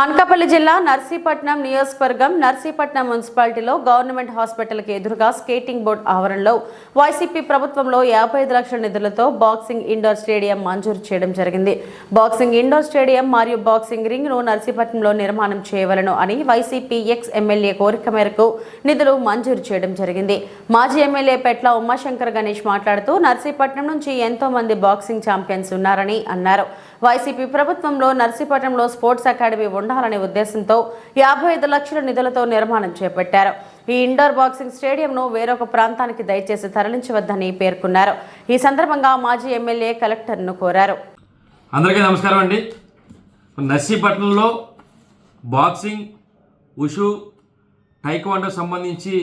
అనకాపల్లి జిల్లా నర్సీపట్నం నియోజకవర్గం నర్సీపట్నం మున్సిపాలిటీలో గవర్నమెంట్ హాస్పిటల్కి ఎదురుగా స్కేటింగ్ బోర్డు ఆవరణలో వైసీపీ ప్రభుత్వంలో యాభై ఐదు లక్షల నిధులతో బాక్సింగ్ ఇండోర్ స్టేడియం మంజూరు చేయడం జరిగింది. బాక్సింగ్ ఇండోర్ స్టేడియం మరియు బాక్సింగ్ రింగ్ను నర్సీపట్నంలో నిర్మాణం చేయవలను అని వైసీపీ ఎక్స్ ఎమ్మెల్యే కోరిక మేరకు నిధులు మంజూరు చేయడం జరిగింది. మాజీ ఎమ్మెల్యే పెట్ల ఉమాశంకర్ గణేష్ మాట్లాడుతూ నర్సీపట్నం నుంచి ఎంతో మంది బాక్సింగ్ ఛాంపియన్స్ ఉన్నారని అన్నారు. వైసీపీ ప్రభుత్వంలో నర్సీపట్నంలో స్పోర్ట్స్ అకాడమీ ఉండాలనే ఉద్దేశంతో యాభై ఐదు లక్షల నిధులతో నిర్మాణం చేపట్టారు. ఈ ఇండోర్ బాక్సింగ్ స్టేడియంను వేరొక ప్రాంతానికి దయచేసి తరలించవద్దని పేర్కొన్నారు. ఈ సందర్భంగా మాజీ ఎమ్మెల్యే కలెక్టర్ను కోరారు. అందరికీ నమస్కారం అండి. నర్సీపట్నంలో బాక్సింగ్ ఉషు టైక్వాండో సంబంధించి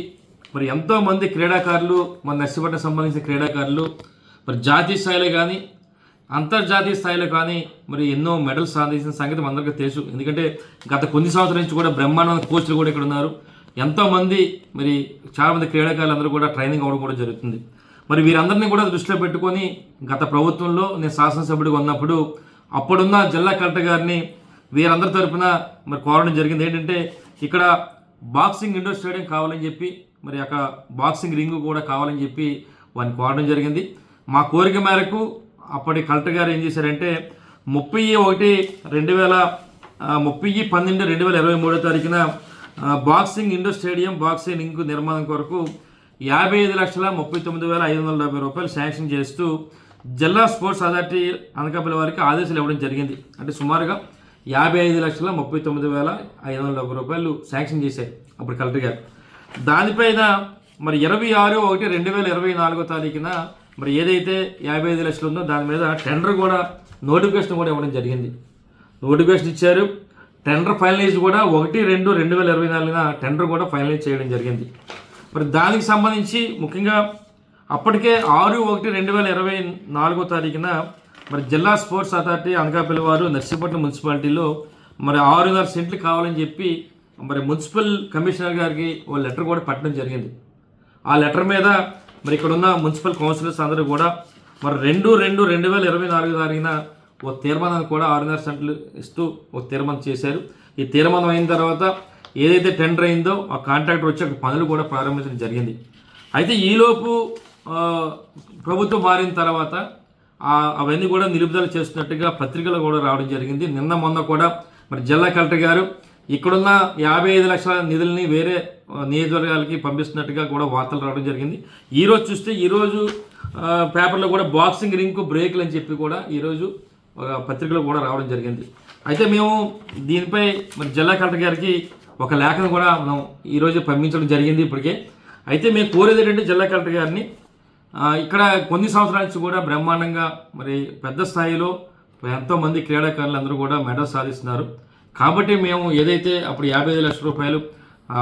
మరి ఎంతోమంది క్రీడాకారులు మన నర్సీపట్నం సంబంధించిన క్రీడాకారులు మరి జాతీయ స్థాయిలో కానీ అంతర్జాతీయ స్థాయిలో కానీ మరి ఎన్నో మెడల్స్ సాధించిన సంగతి అందరికీ తెలుసు. ఎందుకంటే గత కొన్ని సంవత్సరాల నుంచి కూడా బ్రహ్మాండమైన కోచ్లు కూడా ఇక్కడ ఉన్నారు. ఎంతోమంది మరి చాలామంది క్రీడాకారులు అందరూ కూడా ట్రైనింగ్ అవ్వడం కూడా జరుగుతుంది. మరి వీరందరినీ కూడా దృష్టిలో పెట్టుకొని గత ప్రభుత్వంలో నేను శాసనసభ్యుడిగా ఉన్నప్పుడు అప్పుడున్న జిల్లా కలెక్టర్ గారిని వీరందరి తరఫున మరి కోరడం జరిగింది. ఏంటంటే ఇక్కడ బాక్సింగ్ ఇండోర్ స్టేడియం కావాలని చెప్పి మరి అక్కడ బాక్సింగ్ రింగ్ కూడా కావాలని చెప్పి వారిని కోరడం జరిగింది. మా కోరిక మేరకు అప్పటి కలెక్టర్ గారు ఏం చేశారంటే ముప్పై ఒకటి రెండు వేల ముప్పై పన్నెండు రెండు వేల ఇరవై మూడో తారీఖున boxing indoor stadium boxing ring నిర్మాణం కొరకు యాభై ఐదు లక్షల ముప్పై తొమ్మిది వేల ఐదు వందల డెబ్బై రూపాయలు శాంక్షన్ చేస్తూ జిల్లా స్పోర్ట్స్ అథారిటీ అనకాపల్లి వారికి ఆదేశాలు ఇవ్వడం జరిగింది. అంటే సుమారుగా యాభై ఐదు లక్షల ముప్పై తొమ్మిది వేల ఐదు వందల డెబ్బై రూపాయలు శాంక్షన్ చేశారు అప్పుడు కలెక్టర్ గారు. దానిపైన మరి ఇరవై ఆరు ఒకటి రెండు వేల ఇరవై నాలుగో తారీఖున మరి ఏదైతే యాభై ఐదు లక్షలు ఉందో దాని మీద టెండర్ కూడా నోటిఫికేషన్ కూడా ఇవ్వడం జరిగింది. నోటిఫికేషన్ ఇచ్చారు. టెండర్ ఫైనలైజ్ కూడా ఒకటి రెండు రెండు వేల ఇరవై నాలుగున టెండర్ కూడా ఫైనలైజ్ చేయడం జరిగింది. మరి దానికి సంబంధించి ముఖ్యంగా అప్పటికే ఆరు ఒకటి రెండు వేల ఇరవై నాలుగో తారీఖున మరి జిల్లా స్పోర్ట్స్ అథారిటీ అనకాపల్లి వారు నర్సీపట్నం మున్సిపాలిటీలో మరి ఆరున్నర సెంట్లు కావాలని చెప్పి మరి మున్సిపల్ కమిషనర్ గారికి ఓ లెటర్ కూడా పట్టడం జరిగింది. ఆ లెటర్ మీద మరి ఇక్కడ ఉన్న మున్సిపల్ కౌన్సిలర్స్ అందరూ కూడా మరి రెండు రెండు రెండు వేల ఇరవై నాలుగు జరిగిన ఓ తీర్మానాన్ని కూడా ఆరున్నర సెంట్లు ఇస్తూ ఓ తీర్మానం చేశారు. ఈ తీర్మానం అయిన తర్వాత ఏదైతే టెండర్ అయిందో ఆ కాంట్రాక్టర్ వచ్చి అక్కడ పనులు కూడా ప్రారంభించడం జరిగింది. అయితే ఈలోపు ప్రభుత్వం మారిన తర్వాత అవన్నీ కూడా నిలుపుదల చేస్తున్నట్టుగా పత్రికలు కూడా రావడం జరిగింది. నిన్న మొన్న కూడా మరి జిల్లా కలెక్టర్ గారు ఇక్కడున్న యాభై ఐదు లక్షల నిధుల్ని వేరే నియోజకవర్గాలకి పంపిస్తున్నట్టుగా కూడా వార్తలు రావడం జరిగింది. ఈరోజు చూస్తే ఈరోజు పేపర్లో కూడా బాక్సింగ్ రింక్ బ్రేక్లు అని చెప్పి కూడా ఈరోజు ఒక పత్రికలో కూడా రావడం జరిగింది. అయితే మేము దీనిపై మరి జిల్లా కలెక్టర్ గారికి ఒక లేఖను కూడా మనం ఈరోజు పంపించడం జరిగింది ఇప్పటికే. అయితే మేము కోరేది ఏంటంటే జిల్లా కలెక్టర్ గారిని ఇక్కడ కొన్ని సంవత్సరాల నుంచి కూడా బ్రహ్మాండంగా మరి పెద్ద స్థాయిలో ఎంతోమంది క్రీడాకారులు అందరూ కూడా మెడల్ సాధిస్తున్నారు. కాబట్టి మేము ఏదైతే అప్పుడు యాభై ఐదు లక్షల రూపాయలు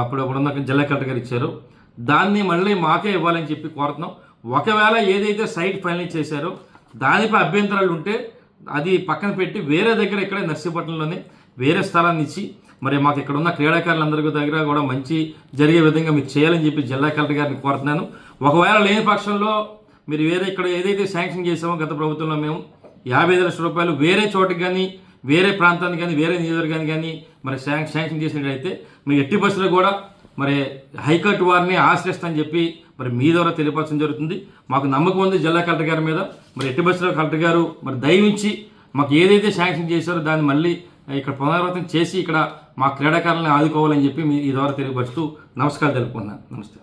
అప్పుడు అప్పుడు అప్పుడున్న జిల్లా కలెక్టర్ గారు ఇచ్చారో. దాన్ని మళ్ళీ మాకే ఇవ్వాలని చెప్పి కోరుతున్నాం. ఒకవేళ ఏదైతే సైట్ ఫైనల్ చేశారో దానిపై అభ్యంతరాలు ఉంటే అది పక్కన పెట్టి వేరే దగ్గర ఇక్కడ నర్సీపట్నంలోనే వేరే స్థలాన్ని ఇచ్చి మరి మాకు ఇక్కడ ఉన్న క్రీడాకారులందరికీ దగ్గర కూడా మంచి జరిగే విధంగా మీరు చేయాలని చెప్పి జిల్లా కలెక్టర్ గారిని కోరుతున్నాను. ఒకవేళ లేని పక్షంలో మీరు వేరే ఇక్కడ ఏదైతే శాంక్షన్ చేసామో గత ప్రభుత్వంలో మేము యాభై ఐదు లక్షల రూపాయలు వేరే చోటుకి కానీ వేరే ప్రాంతానికి కానీ వేరే నియోజకవర్గానికి కానీ మరి శాంక్ శాంక్షన్ చేసినట్టయితే మీ ఎట్టి బస్సులో కూడా మరి హైకోర్టు వారిని ఆశ్రయిస్తామని చెప్పి మరి మీ ద్వారా తెలియపరచడం జరుగుతుంది. మాకు నమ్మకం ఉంది జిల్లా కలెక్టర్ గారి మీద. మరి ఎట్టి బస్సులో కలెక్టర్ గారు మరి దయవించి మాకు ఏదైతే శాంక్షన్ చేశారో దాన్ని మళ్ళీ ఇక్కడ పునరావృతం చేసి ఇక్కడ మా క్రీడాకారులను ఆదుకోవాలని చెప్పి మీ ఈ ద్వారా తెలియపరుస్తూ నమస్కారం తెలుపుకున్నాను నమస్తే.